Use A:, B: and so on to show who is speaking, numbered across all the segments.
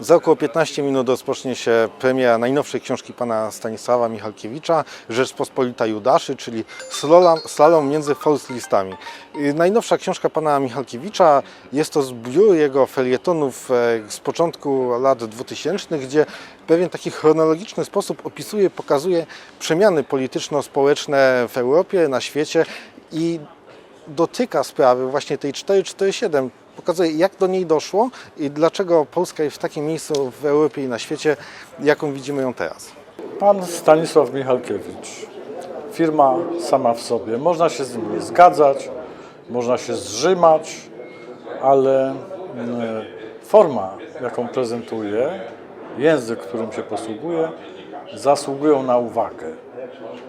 A: Za około 15 minut rozpocznie się premiera najnowszej książki pana Stanisława Michalkiewicza Rzeczpospolita Judaszy, czyli slalom, między listami. Najnowsza książka pana Michalkiewicza jest to zbiór jego felietonów e, z początku lat 2000, gdzie w pewien taki chronologiczny sposób opisuje, pokazuje przemiany polityczno-społeczne w Europie, na świecie i dotyka sprawy właśnie tej 447, pokazuje jak do niej doszło i dlaczego Polska jest w takim miejscu w Europie i na świecie, jaką widzimy ją teraz.
B: Pan Stanisław Michalkiewicz. Firma sama w sobie. Można się z nim nie zgadzać, można się zrzymać, ale mm, forma, jaką prezentuje, język, którym się posługuje, zasługują na uwagę.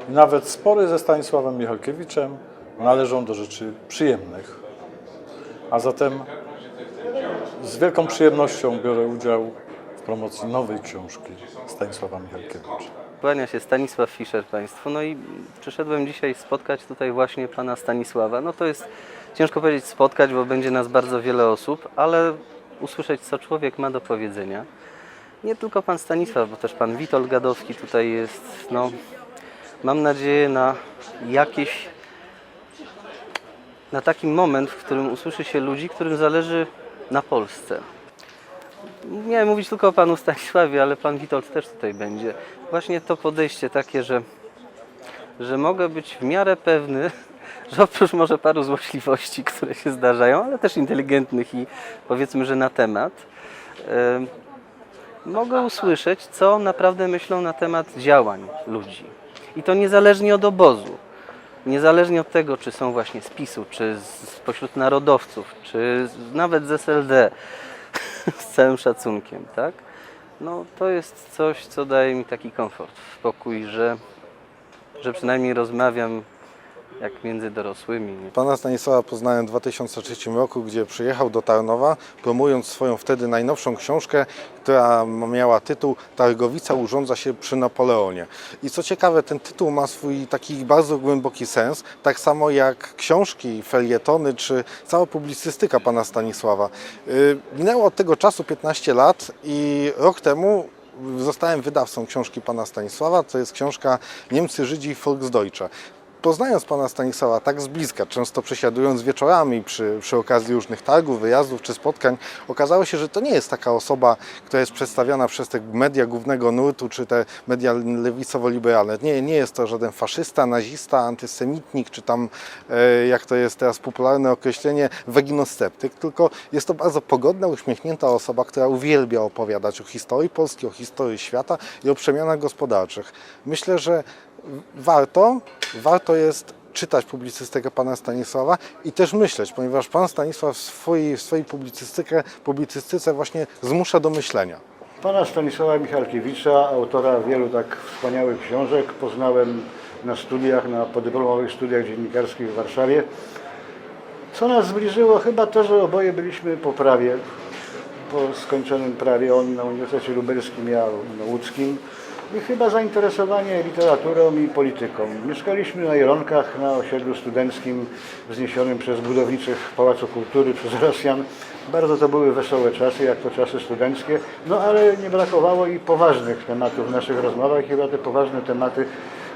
B: I nawet spory ze Stanisławem Michalkiewiczem należą do rzeczy przyjemnych. A zatem z wielką przyjemnością biorę udział w promocji nowej książki Stanisława Michalkiewicza.
C: Kłania się Stanisław Fischer Państwu. No i przyszedłem dzisiaj spotkać tutaj właśnie Pana Stanisława. No to jest ciężko powiedzieć spotkać, bo będzie nas bardzo wiele osób, ale usłyszeć, co człowiek ma do powiedzenia. Nie tylko Pan Stanisław, bo też Pan Witold Gadowski tutaj jest. No, mam nadzieję na jakieś na taki moment, w którym usłyszy się ludzi, którym zależy na Polsce. Miałem mówić tylko o panu Stanisławie, ale pan Witold też tutaj będzie. Właśnie to podejście takie, że, że mogę być w miarę pewny, że oprócz może paru złośliwości, które się zdarzają, ale też inteligentnych i powiedzmy, że na temat, em, mogę usłyszeć, co naprawdę myślą na temat działań ludzi. I to niezależnie od obozu. Niezależnie od tego, czy są właśnie z PiSu, czy spośród narodowców, czy nawet z SLD, z całym szacunkiem, tak? No to jest coś, co daje mi taki komfort, spokój, że, że przynajmniej rozmawiam jak między dorosłymi.
A: Pana Stanisława poznałem w 2003 roku, gdzie przyjechał do Tarnowa, promując swoją wtedy najnowszą książkę, która miała tytuł Targowica urządza się przy Napoleonie. I co ciekawe, ten tytuł ma swój taki bardzo głęboki sens, tak samo jak książki, felietony czy cała publicystyka pana Stanisława. Yy, Minęło od tego czasu 15 lat i rok temu zostałem wydawcą książki pana Stanisława. To jest książka Niemcy, Żydzi i Volksdeutsche. Poznając pana Stanisława tak z bliska, często przesiadując wieczorami przy, przy okazji różnych targów, wyjazdów czy spotkań, okazało się, że to nie jest taka osoba, która jest przedstawiana przez te media głównego nurtu czy te media lewicowo-liberalne. Nie, nie jest to żaden faszysta, nazista, antysemitnik czy tam, e, jak to jest teraz popularne określenie, weginosceptyk, tylko jest to bardzo pogodna, uśmiechnięta osoba, która uwielbia opowiadać o historii Polski, o historii świata i o przemianach gospodarczych. Myślę, że warto, warto jest czytać publicystykę pana Stanisława i też myśleć, ponieważ pan Stanisław w swojej, w swojej publicystyce, publicystyce właśnie zmusza do myślenia.
D: Pana Stanisława Michalkiewicza, autora wielu tak wspaniałych książek, poznałem na studiach, na podyplomowych studiach dziennikarskich w Warszawie. Co nas zbliżyło? Chyba to, że oboje byliśmy po prawie, po skończonym prawie, on na Uniwersytecie Lubelskim, ja na łódzkim. Chyba zainteresowanie literaturą i polityką. Mieszkaliśmy na Jelonkach, na osiedlu studenckim wzniesionym przez budowniczych Pałacu Kultury, przez Rosjan. Bardzo to były wesołe czasy, jak to czasy studenckie, no ale nie brakowało i poważnych tematów w naszych rozmowach. Chyba te poważne tematy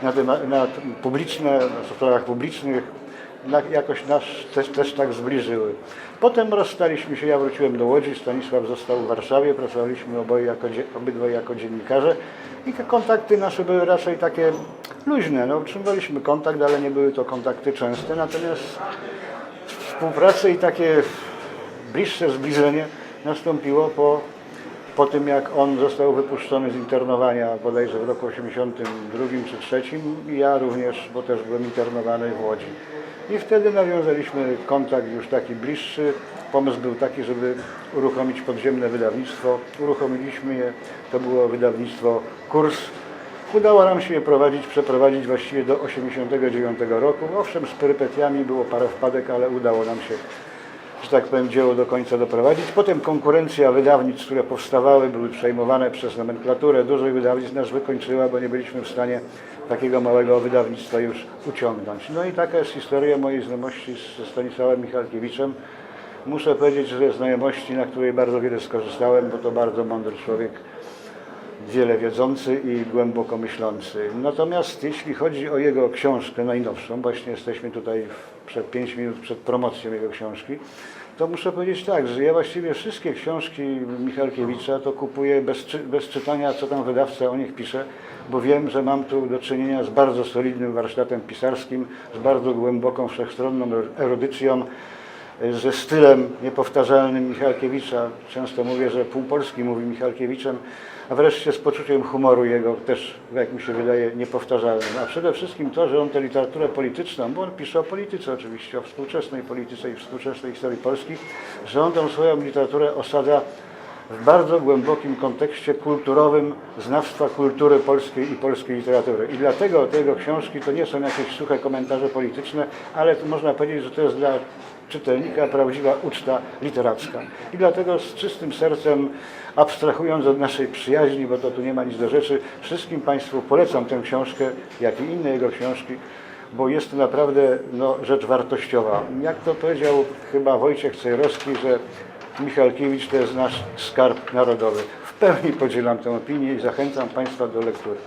D: na, tema, na publiczne, na sprawach publicznych na, jakoś nas też, też tak zbliżyły. Potem rozstaliśmy się, ja wróciłem do Łodzi, Stanisław został w Warszawie, pracowaliśmy oboje jako, obydwaj jako dziennikarze i te kontakty nasze były raczej takie luźne. No, utrzymywaliśmy kontakt, ale nie były to kontakty częste, natomiast współpracy i takie bliższe zbliżenie nastąpiło po, po tym, jak on został wypuszczony z internowania bodajże w roku 82 czy 3 i ja również, bo też byłem internowany w Łodzi. I wtedy nawiązaliśmy kontakt już taki bliższy. Pomysł był taki, żeby uruchomić podziemne wydawnictwo. Uruchomiliśmy je, to było wydawnictwo Kurs. Udało nam się je prowadzić, przeprowadzić właściwie do 89 roku. Owszem, z perypetiami było parę wpadek, ale udało nam się że tak powiem, dzieło do końca doprowadzić. Potem konkurencja wydawnictw, które powstawały, były przejmowane przez nomenklaturę. Dużych wydawnictw nas wykończyła, bo nie byliśmy w stanie takiego małego wydawnictwa już uciągnąć. No i taka jest historia mojej znajomości ze Stanisławem Michalkiewiczem. muszę powiedzieć, że znajomości, na której bardzo wiele skorzystałem, bo to bardzo mądry człowiek, wiele wiedzący i głęboko myślący. Natomiast jeśli chodzi o jego książkę najnowszą, właśnie jesteśmy tutaj przed 5 minut przed promocją jego książki, to muszę powiedzieć tak, że ja właściwie wszystkie książki Michalkiewicza to kupuję bez, bez czytania, co tam wydawca o nich pisze, bo wiem, że mam tu do czynienia z bardzo solidnym warsztatem pisarskim, z bardzo głęboką, wszechstronną erudycją, ze stylem niepowtarzalnym Michalkiewicza. Często mówię, że pół Polski mówi Michalkiewiczem, a wreszcie z poczuciem humoru jego też, jak mi się wydaje, niepowtarzalnym. A przede wszystkim to, że on tę literaturę polityczną, bo on pisze o polityce oczywiście, o współczesnej polityce i współczesnej historii Polski, że on tę swoją literaturę osadza w bardzo głębokim kontekście kulturowym znawstwa kultury polskiej i polskiej literatury. I dlatego te jego książki to nie są jakieś suche komentarze polityczne, ale można powiedzieć, że to jest dla czytelnika prawdziwa uczta literacka. I dlatego z czystym sercem, abstrahując od naszej przyjaźni, bo to tu nie ma nic do rzeczy, wszystkim Państwu polecam tę książkę, jak i inne jego książki, bo jest to naprawdę no, rzecz wartościowa. Jak to powiedział chyba Wojciech Cejrowski, że Michalkiewicz to jest nasz skarb narodowy. W pełni podzielam tę opinię i zachęcam Państwa do lektury.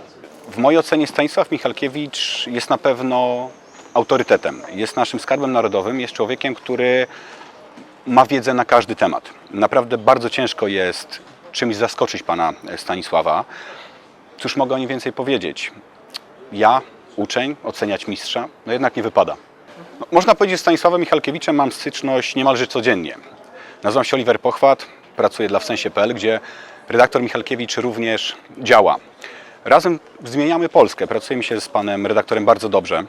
E: W mojej ocenie Stanisław Michalkiewicz jest na pewno autorytetem. Jest naszym skarbem narodowym, jest człowiekiem, który ma wiedzę na każdy temat. Naprawdę bardzo ciężko jest czymś zaskoczyć pana Stanisława. Cóż mogę o nim więcej powiedzieć? Ja, uczeń, oceniać mistrza, no jednak nie wypada. No, można powiedzieć, że z Stanisławem Michalkiewiczem mam styczność niemalże codziennie. Nazywam się Oliver Pochwat, pracuję dla wsensie.pl, gdzie redaktor Michalkiewicz również działa. Razem zmieniamy Polskę. Pracujemy się z panem redaktorem bardzo dobrze.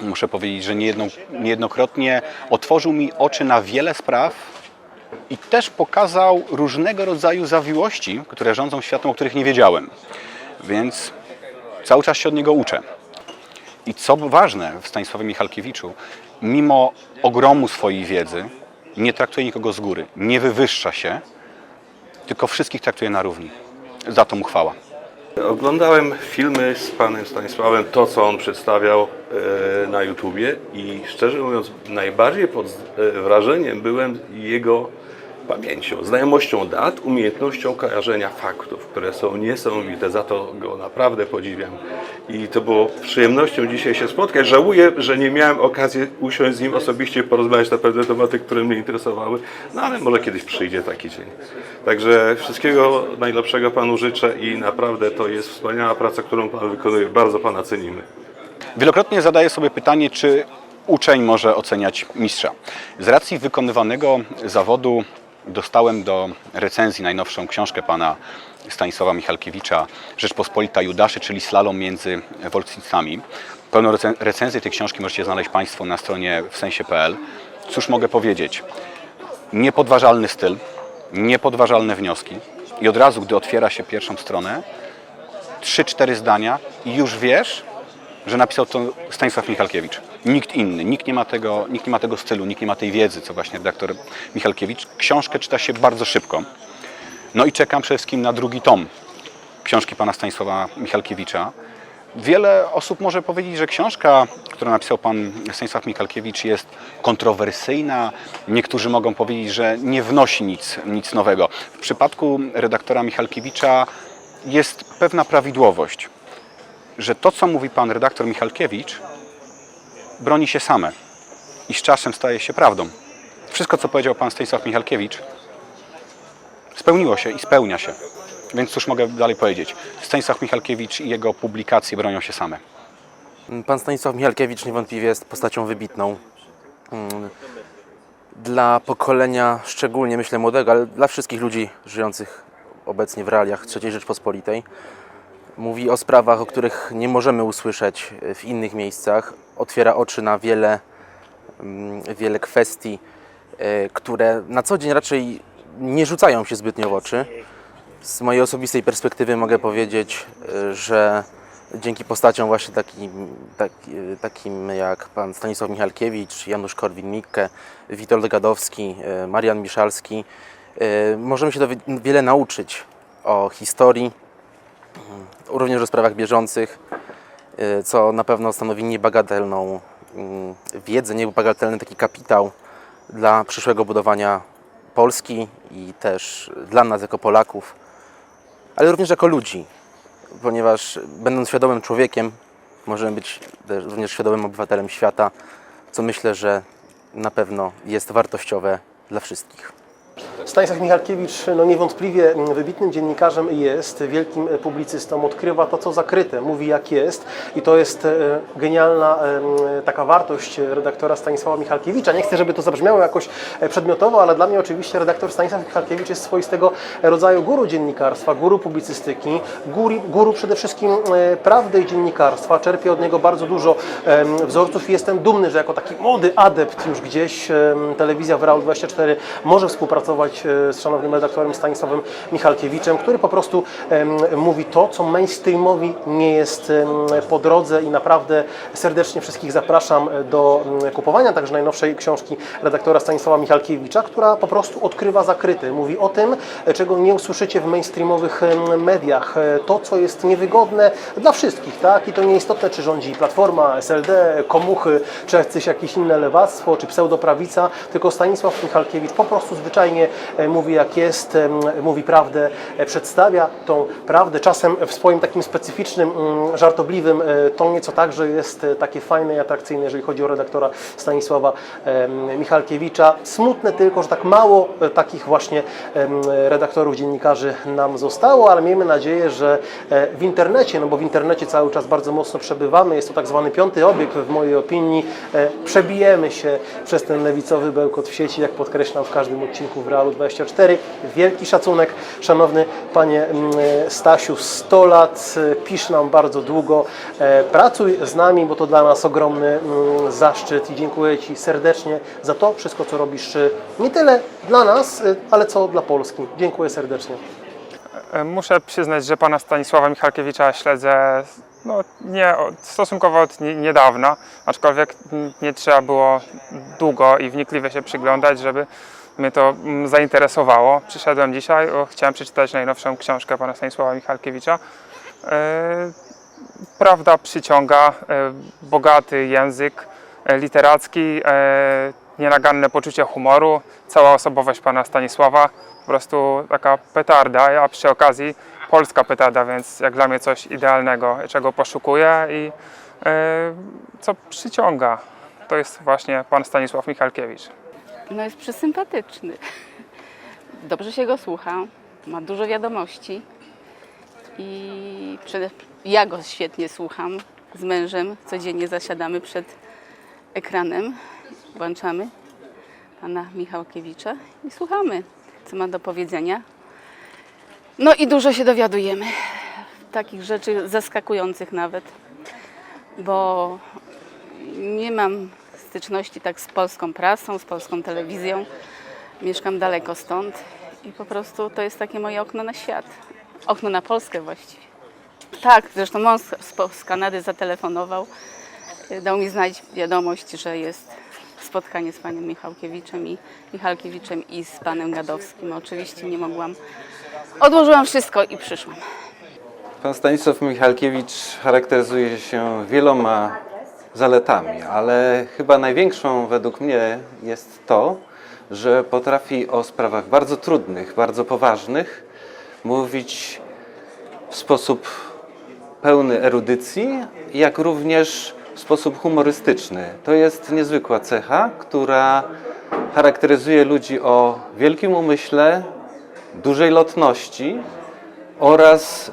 E: Muszę powiedzieć, że niejedno, niejednokrotnie otworzył mi oczy na wiele spraw i też pokazał różnego rodzaju zawiłości, które rządzą światem, o których nie wiedziałem. Więc cały czas się od niego uczę. I co ważne w Stanisławie Michalkiewiczu, mimo ogromu swojej wiedzy, nie traktuje nikogo z góry, nie wywyższa się, tylko wszystkich traktuje na równi. Za to mu chwała.
F: Oglądałem filmy z panem Stanisławem, to co on przedstawiał e, na YouTubie i szczerze mówiąc najbardziej pod e, wrażeniem byłem jego pamięcią, znajomością dat, umiejętnością kojarzenia faktów, które są niesamowite. Za to go naprawdę podziwiam. I to było przyjemnością dzisiaj się spotkać. Żałuję, że nie miałem okazji usiąść z nim osobiście porozmawiać na pewne tematy, które mnie interesowały, no ale może kiedyś przyjdzie taki dzień. Także wszystkiego najlepszego panu życzę i naprawdę to jest wspaniała praca, którą pan wykonuje. Bardzo pana cenimy.
E: Wielokrotnie zadaję sobie pytanie, czy uczeń może oceniać mistrza. Z racji wykonywanego zawodu dostałem do recenzji najnowszą książkę pana Stanisława Michalkiewicza Rzeczpospolita Judaszy, czyli slalom między wolcnicami. Pełną recen- recenzję tej książki możecie znaleźć Państwo na stronie wsensie.pl. Cóż mogę powiedzieć? Niepodważalny styl, niepodważalne wnioski i od razu, gdy otwiera się pierwszą stronę, trzy, cztery zdania i już wiesz, że napisał to Stanisław Michalkiewicz. Nikt inny, nikt nie, ma tego, nikt nie ma tego stylu, nikt nie ma tej wiedzy, co właśnie redaktor Michalkiewicz. Książkę czyta się bardzo szybko. No i czekam przede wszystkim na drugi tom książki pana Stanisława Michalkiewicza. Wiele osób może powiedzieć, że książka, którą napisał pan Stanisław Michalkiewicz jest kontrowersyjna. Niektórzy mogą powiedzieć, że nie wnosi nic, nic nowego. W przypadku redaktora Michalkiewicza jest pewna prawidłowość, że to, co mówi pan redaktor Michalkiewicz, broni się same i z czasem staje się prawdą. Wszystko, co powiedział pan Stanisław Michalkiewicz, spełniło się i spełnia się. Więc cóż mogę dalej powiedzieć? Stanisław Michalkiewicz i jego publikacje bronią się same.
C: Pan Stanisław Michalkiewicz niewątpliwie jest postacią wybitną. Mm, Dla pokolenia, szczególnie myślę młodego, ale dla wszystkich ludzi żyjących obecnie w realiach III Rzeczpospolitej. Mówi o sprawach, o których nie możemy usłyszeć w innych miejscach. Otwiera oczy na wiele, mm, wiele kwestii, e, które na co dzień raczej nie rzucają się zbytnio w oczy. Z mojej osobistej perspektywy mogę powiedzieć, e, że dzięki postaciom właśnie takim, tak, e, takim jak pan Stanisław Michalkiewicz, Janusz Korwin-Mikke, Witold Gadowski, e, Marian Miszalski, e, możemy się wiele nauczyć o historii, również o sprawach bieżących, e, co na pewno stanowi niebagatelną mm, wiedzę, niebagatelny taki kapitał dla przyszłego budowania Polski i też dla nas jako Polaków, ale również jako ludzi, ponieważ będąc świadomym człowiekiem, możemy być również świadomym obywatelem świata, co myślę, że na pewno jest wartościowe dla wszystkich.
G: Stanisław Michalkiewicz no niewątpliwie wybitnym dziennikarzem jest, wielkim publicystą, odkrywa to, co zakryte, mówi jak jest i to jest e, genialna e, taka wartość redaktora Stanisława Michalkiewicza. Nie chcę, żeby to zabrzmiało jakoś e, przedmiotowo, ale dla mnie oczywiście redaktor Stanisław Michalkiewicz jest swoistego rodzaju guru dziennikarstwa, guru publicystyki, guru, guru przede wszystkim prawdy i dziennikarstwa. Czerpię od niego bardzo dużo wzorców i jestem dumny, że jako taki młody adept już gdzieś telewizja w Real 24 może współpracować e, z szanownym redaktorem Stanisławem Michalkiewiczem, który po prostu mówi to, co mainstreamowi nie jest po drodze i naprawdę serdecznie wszystkich zapraszam do em, kupowania także najnowszej książki redaktora Stanisława Michalkiewicza, która po prostu odkrywa zakryty. Mówi o tym, e, czego nie usłyszycie w mainstreamowych mediach. E, To, co jest niewygodne dla wszystkich, tak? I to nieistotne, czy rządzi Platforma, SLD, Komuchy, czy jakieś inne lewactwo, czy pseudoprawica, tylko Stanisław Michalkiewicz po prostu zwyczajnie e, mówi jak jest, em, mówi prawdę, e, przedstawia tą prawdę, czasem w swoim takim specyficznym, mm, żartobliwym e, tonie, co także jest e, takie fajne i atrakcyjne, jeżeli chodzi o redaktora Stanisława Michalkiewicza. Smutne tylko, że tak mało e, takich właśnie redaktorów, dziennikarzy nam zostało, ale miejmy nadzieję, że e, w internecie, no bo w internecie cały czas bardzo mocno przebywamy, jest to tak zwany piąty obieg w mojej opinii, e, przebijemy się przez ten lewicowy bełkot w sieci, jak podkreślam w każdym odcinku w Realu 24. Wielki szacunek, szanowny panie mm, Stasiu, 100 lat, e, pisz nam bardzo długo, e, pracuj z nami, bo to dla nas ogromny mm, zaszczyt i dziękuję Ci serdecznie za to wszystko, co robisz, e, nie tyle dla nas, e, ale co dla Polski. Dziękuję serdecznie.
H: E, Muszę przyznać, że pana Stanisława Michalkiewicza śledzę no, nie, stosunkowo od nie- niedawna, aczkolwiek n- nie trzeba było długo i wnikliwie się przyglądać, żeby mnie to mm, zainteresowało. Przyszedłem dzisiaj, o, chciałem przeczytać najnowszą książkę pana Stanisława Michalkiewicza. E, Prawda przyciąga, e, bogaty język e, literacki, nienaganne poczucie humoru, cała osobowość pana Stanisława, po prostu taka petarda, a przy okazji polska petarda, więc jak dla mnie coś idealnego, czego poszukuję i co przyciąga. To jest właśnie pan Stanisław Michalkiewicz.
I: No jest przesympatyczny. Dobrze się go słucha, ma dużo wiadomości i przede, ja go świetnie słucham z mężem. Codziennie zasiadamy przed ekranem, włączamy pana Michałkiewicza i słuchamy, co ma do powiedzenia. No i dużo się dowiadujemy, takich rzeczy zaskakujących nawet, bo nie mam styczności tak z polską prasą, z polską telewizją. Mieszkam daleko stąd i po prostu to jest takie moje okno na świat. Okno na Polskę właściwie. Tak, zresztą mąż z, Kanady zatelefonował. Dał mi znać wiadomość, że jest spotkanie z panem Michałkiewiczem i Michalkiewiczem i z panem Gadowskim. Oczywiście nie mogłam. Odłożyłam wszystko i przyszłam.
J: Pan Stanisław Michalkiewicz charakteryzuje się wieloma zaletami, ale chyba największą według mnie jest to, że potrafi o sprawach bardzo trudnych, bardzo poważnych mówić w sposób pełny erudycji, jak również w sposób humorystyczny. To jest niezwykła cecha, która charakteryzuje ludzi o wielkim umyśle, dużej lotności oraz y,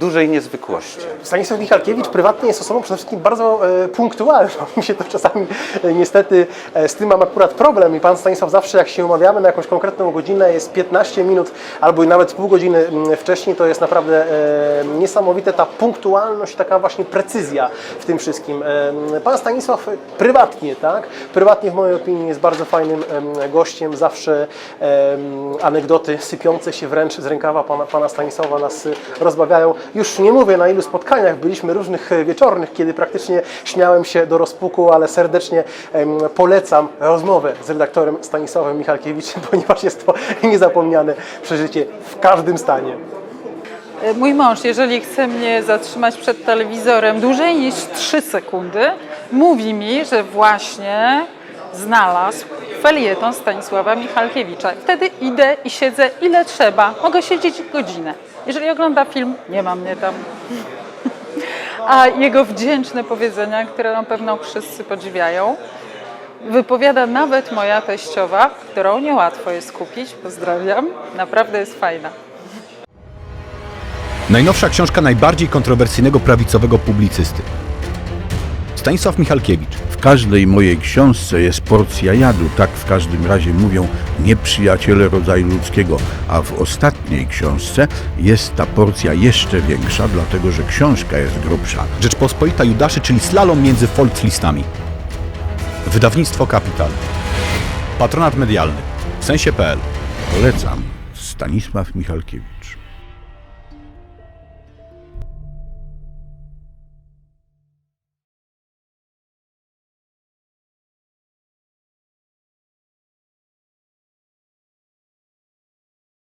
J: dużej niezwykłości.
G: Stanisław Michalkiewicz prywatnie jest osobą przede wszystkim bardzo e, punktualną. Mi się to czasami e, niestety e, z tym mam akurat problem i pan Stanisław zawsze jak się umawiamy na jakąś konkretną godzinę jest 15 minut albo nawet pół godziny wcześniej, to jest naprawdę niesamowite ta punktualność, taka właśnie precyzja w tym wszystkim. Pan Stanisław prywatnie, tak? Prywatnie w mojej opinii jest bardzo fajnym em, gościem, zawsze anegdoty sypiące się wręcz z rękawa pana Stanisława nas y, rozbawiają. Już nie mówię na ilu spotkaniach byliśmy różnych e, wieczornych, kiedy praktycznie śmiałem się do rozpuku, ale serdecznie polecam rozmowę z redaktorem Stanisławem Michalkiewiczem, ponieważ jest to niezapomniane przeżycie w każdym stanie.
K: Mój mąż, jeżeli chce mnie zatrzymać przed telewizorem dłużej niż 3 sekundy, mówi mi, że właśnie znalazł felieton Stanisława Michalkiewicza. Wtedy idę i siedzę ile trzeba. Mogę siedzieć godzinę. Jeżeli ogląda film, nie ma mnie tam. A jego wdzięczne powiedzenia, które na pewno wszyscy podziwiają, wypowiada nawet moja teściowa, którą niełatwo jest kupić. Pozdrawiam. Naprawdę jest fajna.
E: Najnowsza książka najbardziej kontrowersyjnego prawicowego publicysty. Stanisław Michalkiewicz.
L: W każdej mojej książce jest porcja jadu, tak w każdym razie mówią nieprzyjaciele rodzaju ludzkiego, a w ostatniej książce jest ta porcja jeszcze większa, dlatego że książka jest grubsza.
E: Rzeczpospolita Judaszy, czyli slalom między folklistami. Wydawnictwo Kapital. Patronat medialny. W sensie.pl.
L: Polecam. Stanisław Michalkiewicz.